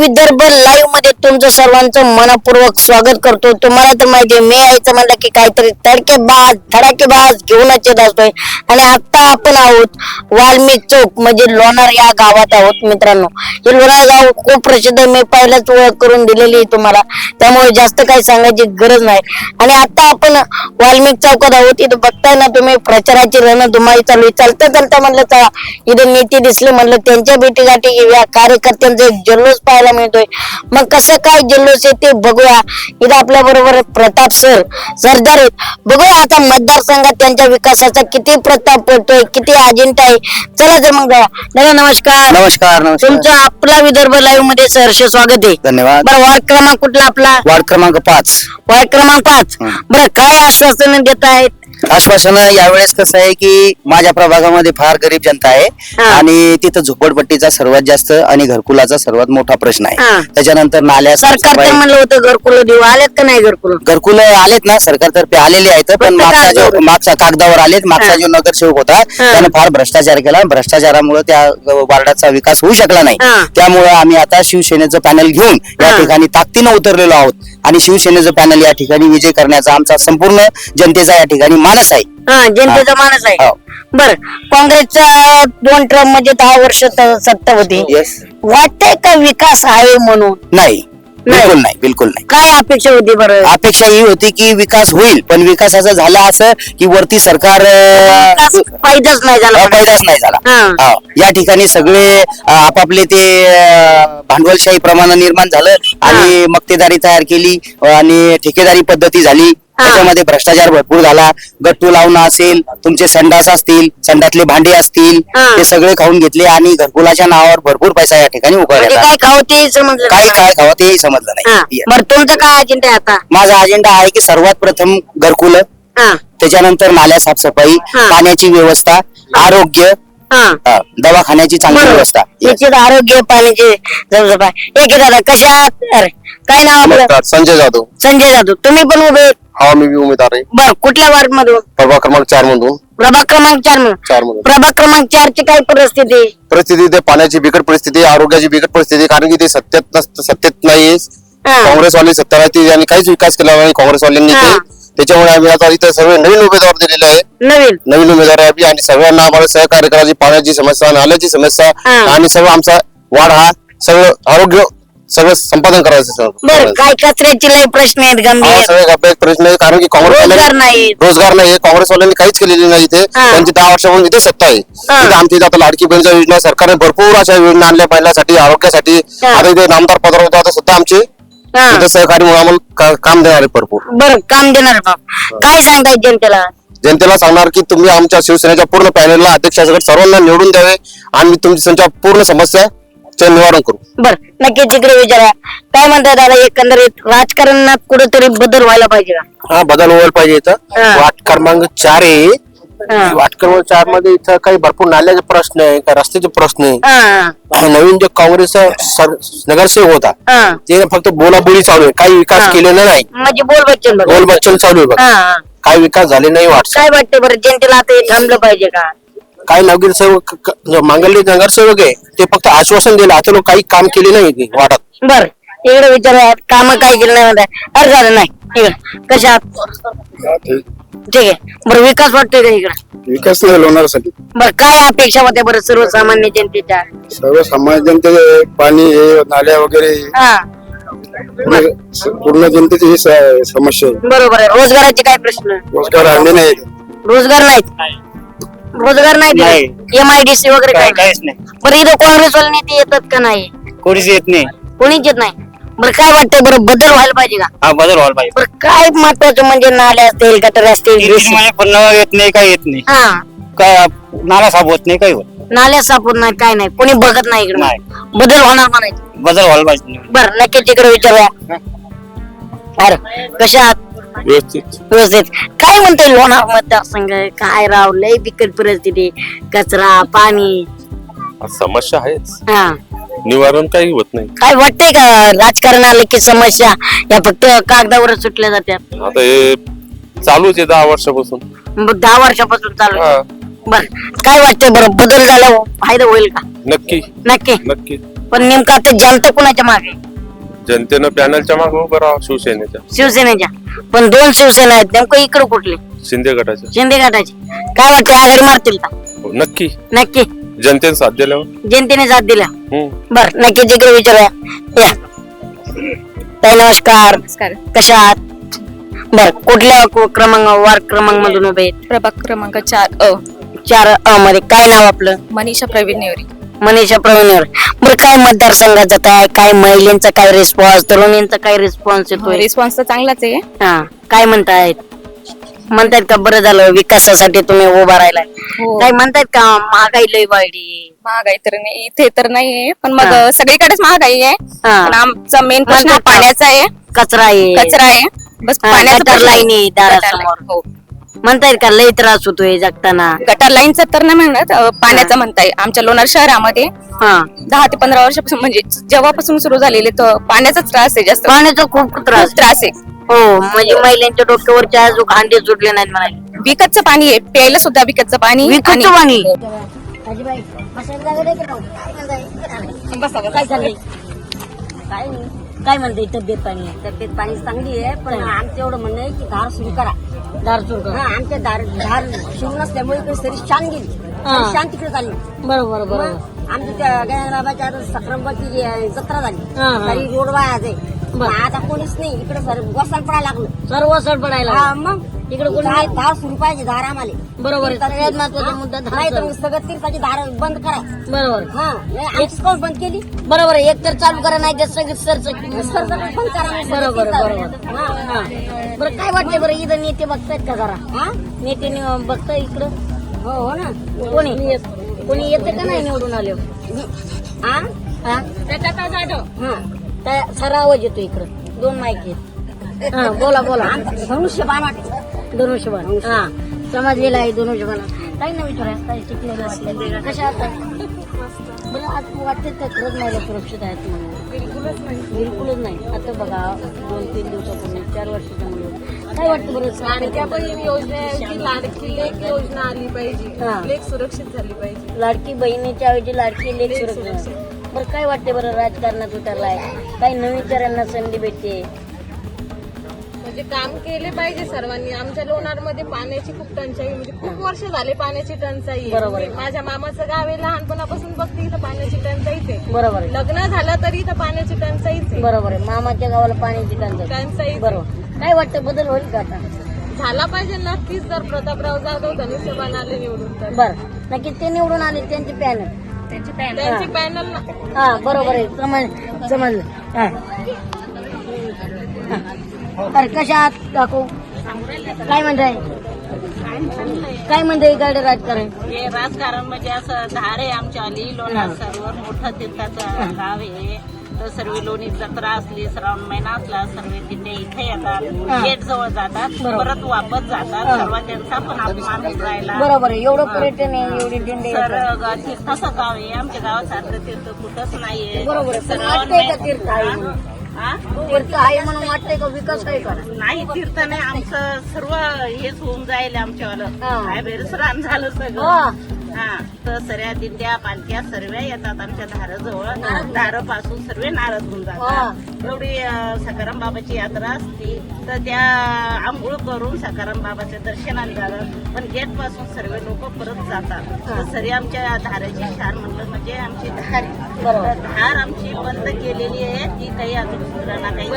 विदर्भ मध्ये तुमचं सर्वांचं मनपूर्वक स्वागत करतो. तुम्हाला तर माहितीये मी यायचं म्हणलं की काहीतरी तडकेबाज धडाकेबाज घेऊनच येत असतोय. आणि आता आपण आहोत वाल्मिक चौक म्हणजे लोणार या गावात आहोत मित्रांनो. हे लोणार गाव खूप प्रसिद्ध मी पहिलाच ओळख करून दिलेली तुम्हाला. त्यामुळे जास्त काही सांगायची गरज नाही. आणि आता आपण वाल्मिक चौकात आहोत. इथं बघताय ना तुम्ही प्रचाराची रणधुमाळी चालू आहे. चालता चालता म्हणलं चला इथे नेते दिसले म्हणलं त्यांच्या भेटीगाठी या कार्यकर्त्यांचा एक जल्लोष पाहायला मिळतोय. मग कसं काय जल्लोष आहे ते बघूया. इथं आपल्या बरोबर प्रताप सर सरदार आहेत. बघूया आता मतदारसंघात त्यांच्या विकासाचा किती प्रताप पडतोय किती अजेंडा आहे. चला तर मग. दादा नमस्कार. नमस्कार नमस्कार. तुमचं आपला विदर्भ लाईव्हमध्ये सहर्ष स्वागत आहे. धन्यवाद. बरं वार्ड क्रमांक कुठला आपला? वार्ड क्रमांक पाच. वार्ड क्रमांक पाच. बरं काय आश्वासन देत आहेत आश्वासन यावेळेस कसं आहे की माझ्या प्रभागामध्ये फार गरीब जनता आहे. आणि तिथं झोपडपट्टीचा सर्वात जास्त आणि घरकुलाचा सर्वात मोठा प्रश्न. आहे त्याच्यानंतर नाल्या सरकार साफसफाई म्हणलं होतं घरकुल देऊ आलेत का नाही घरकुल घरकुल आलेत ना सरकारतर्फे आलेले आहेत पण मागचा जो कागदावर. मागचा कागदावर आलेत मागचा हा. जो नगरसेवक होता. त्याने फार भ्रष्टाचार केला भ्रष्टाचारामुळे त्या वार्डाचा विकास होऊ शकला नाही हा. त्यामुळे आम्ही आता शिवसेनेचं पॅनल घेऊन या हा. ठिकाणी ताकदीनं उतरलेलो आहोत आणि शिवसेनेचं पॅनल या ठिकाणी विजय करण्याचा आमचा संपूर्ण जनतेचा या ठिकाणी मानस आहे. हा जनतेचा माणूस आहे. हो. बर काँग्रेसच्या दोन टर्ममध्ये दहा वर्ष त- सत्ता होती. वाटतंय का विकास आहे म्हणून? नाही. बिलकुल नाही बिलकुल नाही काय अपेक्षा होती बरं अपेक्षा ही होती की विकास होईल पण विकासाचं झालं असं की वरती सरकार अं, विकास फायदाच नाही झाला फायदाच नाही झाला हा. हा. या ठिकाणी सगळे अं, आपापले ते अं, भांडवलशाही प्रमाण निर्माण झालं आणि मक्तेदारी तयार केली आणि ठेकेदारी पद्धती झाली. त्याच्यामध्ये भ्रष्टाचार भरपूर झाला गट्टू लावणं असेल तुमचे संडास असतील संडातले भांडे असतील हा. ते सगळे खाऊन घेतले आणि घरकुलाच्या नावावर भरपूर पैसा या ठिकाणी म्हणजे उकळला काय खावं ते समजलं काही नाही. काय खावं तेही समजलं हा. नाही. बरं तुमचं काय अजेंडा आहे आता माझा अजेंडा आहे की सर्वात प्रथम घरकुल हा त्याच्यानंतर नाल्या साफसफाई हा. पाण्याची व्यवस्था आरोग्य हा हा, दवाखान्याची चांगली व्यवस्था. निश्चित आरोग्य पाण्याचे जवळजवळ एक दादा कशा आहात अरे काय नाव आपलं नमस्कार संजय जाधव संजय जाधव तुम्ही पण उभे आहेत. हा मी बी उमेदवार आहे. बर कुठल्या वार्ड मधून प्रभाग क्रमांक चार मधून. प्रभाग क्रमांक चार मधून? चार मधून. प्रभाग क्रमांक चार ची काय परिस्थिती? परिस्थिती ते पाण्याची बिकट परिस्थिती आरोग्याची बिकट परिस्थिती कारण की ते सत्यात नस- सत्तेत नाही हा. काँग्रेसवाले सत्ता राहते आणि काहीच विकास केला नाही काँग्रेसवाल्यांनी हा. ते त्याच्यामुळे आम्ही आता इथे सर्व नवीन उमेदवार दिलेले आहे नवीन? नवीन उमेदवार आहे आम्ही आणि सगळ्यांना आम्हाला सहकार्य करायची पाण्याची समस्या नाल्याची समस्या हा. आणि सगळं आमचा वाढ हा सगळं आरोग्य सगळं संपादन करायचं बर सगळं. काय कचऱ्याचे लय प्रश्न आहेत हा गंभीर सगळे गंभीर प्रश्न आहे कारण की रोजगार काँग्रेस नाही रोजगार नाही काँग्रेसवाल्यांनी काहीच केलेली नाही इथे हा. त्यांची दहा वर्षापासून इथे सत्ता आहे हा. इथे आमच्या इथे आता लाडकी बहिणीच्या योजना सरकारने भरपूर अशा योजना आणल्या महिलांसाठी आरोग्यासाठी हा. आता इथे नामदार पदार होता आता सुद्धा आमचे हा. इथे सहकारी म्हणून आम्हाला का- काम देणार आहे भरपूर बर काम देणार बाप काय सांगताय जनतेला जनतेला सांगणार की तुम्ही आमच्या शिवसेनेच्या पूर्ण पॅनलला अध्यक्षासकट सर्वांना निवडून द्यावे आणि तुमची त्यांच्या पूर्ण समस्याचे निवारण करू. बर नक्की तिकडे विचारा. काय म्हणताय दादा एकंदरीत राजकारणात कुठेतरी बदल व्हायला पाहिजे का? हा बदल व्हायला पाहिजे हा. इथं वाट क्रमांक चार आहे. हा. वाट क्रमांक चारमध्ये इथं काही भरपूर नाल्याचे प्रश्न आहे काही रस्त्याचे प्रश्न आहे. हा, हा, नवीन जे काँग्रेस नगरसेवक होता हा. ते फक्त बोलाबोली चालू आहे. काही विकास हा. केलेला नाही. म्हणजे बोल बच्चन बघ. बोल बच्चन चालू आहे बघ. हा, हा. काही विकास झाले नाही वाटत. काय वाटतं बरं? जनतेला आता हे थांबलं पाहिजे का? काही नगरसेवक मांगल्य नगरसेवक आहे ते फक्त आश्वासन दिलं. आता लोक काही काम केले नाही वाटत बर. इकडे विचारा काम काय केलं नाही म्हणताय. अरे झालं नाही. इकडे. कशा? ठीक आहे. बरं विकास वाटतोय का इकडे? विकास नाही लोणारसाठी बर काय अपेक्षा होत्या बरं सर्वसामान्य जनतेच्या? सर्वसामान्य जनते पाणी हे नाल्या वगैरे हा. पूर्ण पूर्ण जनतेची ही स- समस्या आहे. बरोबर आहे. रोजगाराचे काय प्रश्न? रोजगार हल्ली नाही रोजगार नाहीत? रोजगार नाही. नाही. एमआयडीसी वगैरे काय काहीच नाही. बरं इथं काँग्रेसवाले नेते येतात का नाही? कोणीच येत नाही. कोणीच येत नाही. बरं काय वाटतंय? बरं बदल व्हायला पाहिजे का? हा बदल व्हायला पाहिजे. बरं काय महत्वाचं म्हणजे नाले असतील गटर असतील ड्रेसिंग. पण येत नाही काही येत नाही. हा. का नाला साफ होत नाही काही होत नाल्या सापून नाही काय नाही. कोणी बघत नाही इकडे. नाही. बदल होणार म्हणायचं. बदल व्हायला पाहिजे. बर नक्की तिकडे विचारूया. अरे कशा आहात? व्यवस्थित. व्यवस्थित. काय म्हणतोय लोणार मतदारसंघ? काय राव? लय बिकट परिस्थिती. कचरा पाणी. समस्या आहेच. हा. निवारण काही होत नाही. काय वाटतंय का राजकारण आलं की समस्या? या फक्त कागदावर सुटल्या जातात आता हे चालूच आहे दहा वर्षापासून. मग दहा वर्षापासून चालू. हा. बर. काय वाटतंय बरं? बदल झाला फायदा होईल का? नक्की. नक्की. नक्की. पण नेमकं आता जनता कुणाच्या मागे? जनतेनं पॅनलच्या मागे उभं राहा शिवसेनेच्या. शिवसेनेच्या. पण दोन शिवसेना आहेत नेमकं इकडं कुठले? शिंदे गटाच्या शिंदे गटाचे. काय वाटतं आघाडी मारतील का? हो, नक्की. नक्की. जनतेने साथ दिल्यावर. जनतेने साथ दिला. हम्म. बर नक्की जिकडे विचारूया. या. ताई नमस्कार. नमस्कार. कशा आहात? बर कुठल्या कु- क्रमांक वार्ड क्रमांक मधून उभे आहेत? प्रभाग क्रमांक चार अ. चार अ मध्ये काय नाव आपलं? मनीषा प्रवीण नेवरी. मनीषा प्रवीणवर बरं काय मतदारसंघाचं काय काय महिलांचा काय रिस्पॉन्स तरुणींचा काय रिस्पॉन्स येतोय रिस्पॉन्स तर चांगलाच आहे हा काय म्हणतायत म्हणतायत का बरं झालं विकासासाठी तुम्ही उभा राहिलाय हो. काय म्हणतायत का महागाई लय वाढली महागाई तर नाही इथे तर नाहीये पण मग हा. सगळीकडेच महागाई आहे हा. पण आमचा मेन प्रश्न म्हणतात का? पाण्याचा आहे कचरा आहे कचरा आहे बस हा, पाण्याचा गटार प्रश्न आहे. लाईन आहे गटार दारासमोर. लाईन, हो म्हणतायत का लय त्रास होतोय जगताना? गटार लाईनचा तर नाही म्हणत अ, पाण्याचा म्हणताय. आमच्या लोणार शहरामध्ये हा. दहा ते पंधरा वर्षापासून म्हणजे जेव्हापासून सुरू झालेले तर पाण्याचा त्रास आहे जास्त. पाण्याचा खूप त्रास खूप त्रास आहे. हो म्हणजे महिलांच्या डोक्यावरचे अजून भांडे सुटले नाहीत म्हणाले. विकतचं पाणी आहे प्यायला सुद्धा विकतचं पाणी विकतचं पाणी? हो. काय चाललंय काय नाही. काय म्हणते तब्येत पाणी तब्येत पाणी चांगली आहे पण आमचं एवढं म्हणणं आहे की धार सुरू करा. धार सुरू करा. आमच्या दार धार सुरू नसल्यामुळे इकडे सरी शान गेली. सरी शान तिकडे झाली बरोबर बरोबर. आमच्या त्या जी आहे, जत्रा झाली. तरी रोड वाया जाईल आता कोणीच नाही. इकडे सर वसाड पडायला लागलं. सर्व वसाड पडायला हा, मग इकडे कोणी नाही. धार सुरू पाहिजे धार आम्हाला. बरोबर. सगळ्यात महत्त्वाचा मुद्दा नाही तर मग सगळं तीर्थाची धार बंद करा. बरोबर. हा आमची बंद केली. बरोबर एक तर चालू करा नाही तर सगळं सरच बंद करा बरोबर बरोबर. बरं काय वाटतंय बरं? इथं नेते बघतायत का जरा? हा? नेते नि- बघताय इकडं? हो हो ना. कोणी? कोणी येते का नाही निवडून आले हा हा? हा. त्या सारा आवाज येतो इकडं. दोन हा बोला बोला. धनुष्यबाण वाटत. धनुष्यबाण. हा. समजलेला आहे धनुष्यबाण. काही नाही विचारायचं काही शिकलेलं वाटलं कशा आज वाटते तर खरंच महिला सुरक्षित आहेत म्हणून? बिलकुलच नाही. बिलकुलच नाही. आता बघा दोन तीन दिवसापूर्वी चार वर्षाच्या मुलं काय वाटतं बरं लाडक्या बहीण योजनेची लाडकी लेख योजना आली. पाहिजे. लेख सुरक्षित झाली पाहिजे. लाडकी बहिणीच्या ऐवजी लाडकी लेख सुरक्षित. बरं काय वाटते बरं राजकारणात उतरलाय? काही नवीन चरांना संधी भेटते? म्हणजे काम केले पाहिजे सर्वांनी. आमच्या लोणार मध्ये पाण्याची खूप टंचाई आहे. म्हणजे खूप वर्ष झाले पाण्याची टंचाई. आहे. बरोबर. आहे. माझ्या मामाचं गाव आहे लहानपणापासून बघते इथं पाण्याची टंचाईच आहे. बरोबर आहे. लग्न झालं तरी इथं पाण्याची टंचाईच आहे. बरोबर आहे. मामाच्या गावाला पाण्याची टंचाई. टंचाई बरोबर. काय वाटतं बदल होईल का आता? झाला पाहिजे नक्कीच जर प्रतापराव जाधव धनुष्यबाण आले निवडून तर. बर. नक्की ते निवडून आले त्यांचे पॅनल. त्यांची पॅनल. हा बरोबर आहे. समज समजलं. हा. आहात काकू काय म्हणताय? काय म्हणताय इकडे राजकारण? हे राजकारण म्हणजे असं धार आहे आमच्या आली लोणार सर्व मोठं तीर्थाचं गाव आहे. तर सर्व लोणी जत्रा असली श्रावण महिना असला सर्व तिथे इथे येतात गेट जवळ जातात परत वापस जातात. सर्व त्यांचा पण अपमान राहिला बरोबर एवढं पर्यटन आहे एवढी दिंडी. ग- तीर्थाचं गाव आहे. आमच्या गावासारखं तीर्थ कुठंच नाहीये. बरोबर तीर्थ आहे? तीर्थ आहे म्हणून वाटतंय का विकास आहे का नाही तीर्थ नाही. आमचं सर्व हेच होऊन जाईल आमच्यावालं. काय बेरसरान झालं. सगळं. हा तर सऱ्या दिंड्या पालख्या सर्व येतात आमच्या धाराजवळ. धारापासून सर्व नारद होऊन जातात. एवढी अं, सकाराम बाबाची यात्रा असती तर त्या आंघोळ करून सकाराम बाबाच्या दर्शनाला जातात पण गेटपासून सर्व लोक परत जातात. तर सरी आमच्या धाराची शान म्हणलं म्हणजे आमची धार. धार आमची बंद केलेली आहे ती काही अजून सुधारणा काही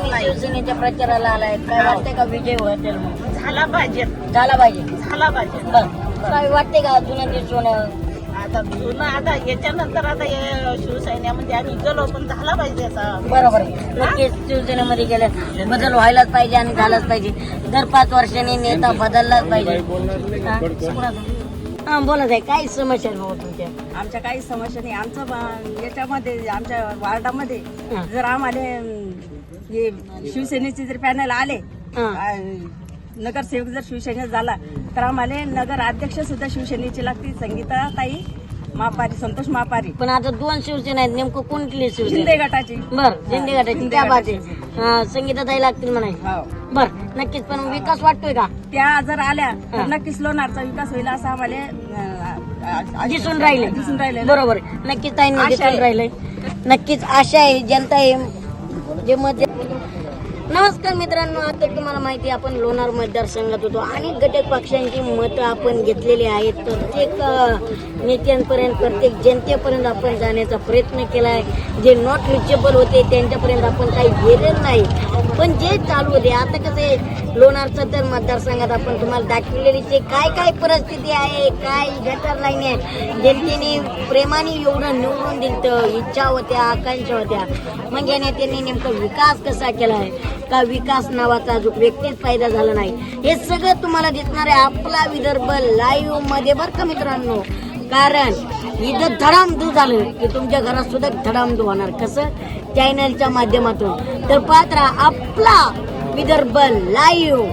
नाही. शिवसेनेच्या प्रचाराला आलाय काय वाटतंय का विजय होईल? झाला पाहिजे. झाला पाहिजे. झाला पाहिजे. काय वाटतंय का जुनं ते सोनं आता जुनं आता याच्यानंतर आता हे शिवसैन्यामध्ये आम्ही गेलो पण झाला पाहिजे असा बरोबर नक्कीच शिवसेनेमध्ये गेले बदल व्हायलाच पाहिजे आणि झालाच पाहिजे दर पाच वर्षांनी नेता बदललाच पाहिजे हा? कोणाचा? हा बोला ताई काय समस्या आहे भाऊ तुमच्या आमच्या काही समस्या नाही आमचं ब- याच्यामध्ये आमच्या वार्डामध्ये हा. जर आम्हाला अं, हे शिवसेनेचे जर पॅनल आले हा. अं, नगरसेवक जर शिवसेनेत झाला तर आम्हाला नगर अध्यक्ष सुद्धा शिवसेनेची लागते संगीता ताई मापारी संतोष मापारी. पण आता दोन शिवसेना आहेत. नेमकं कोणती शिवसेना? शिंदे गटाची. बर शिंदे गटाची त्या बात आहे हा, संगीताताई लागतील म्हणाय. हो. बर नक्कीच. पण विकास वाटतोय का? त्या जर आल्या. तर नक्कीच लोणारचा विकास होईल असं आम्हाला अं, दिसून राहिले. दिसून राहिले. बरोबर नक्कीच ताईंना आशा दिसून आहे. राहिले. नक्कीच आशा आहे. जनता आहे. जे मत नमस्कार मित्रांनो आता तुम्हाला माहिती आहे, आपण लोणार मतदारसंघात होतो अनेक घटक पक्षांची मतं आपण घेतलेली आहेत. प्रत्येक नेत्यांपर्यंत प्रत्येक जनतेपर्यंत आपण जाण्याचा प्रयत्न केला आहे. जे नॉट रिचेबल होते त्यांच्यापर्यंत आपण काही गेलेलं नाही. पण जे चालू होते आता कसं आहे लोणारचं तर मतदारसंघात आपण तुम्हाला दाखवलेली ते काय काय परिस्थिती आहे काय गटर लाईन आहे. जनतेने प्रेमाने एवढं निवडून दिलं इच्छा होत्या आकांक्षा होत्या. मग या नेत्यांनी नेमकं विकास कसा केला आहे? का विकास नावाचा अजून व्यक्तीच फायदा झाला नाही? हे सगळं तुम्हाला दिसणार आहे आपला विदर्भ लाईव्हमध्ये बरं का मित्रांनो? कारण इथं धडामधू झालं. की तुमच्या घरात सुद्धा धडामधू होणार. कसं? चॅनलच्या माध्यमातून. तर पात्रा आपला विदर्भ लाईव्ह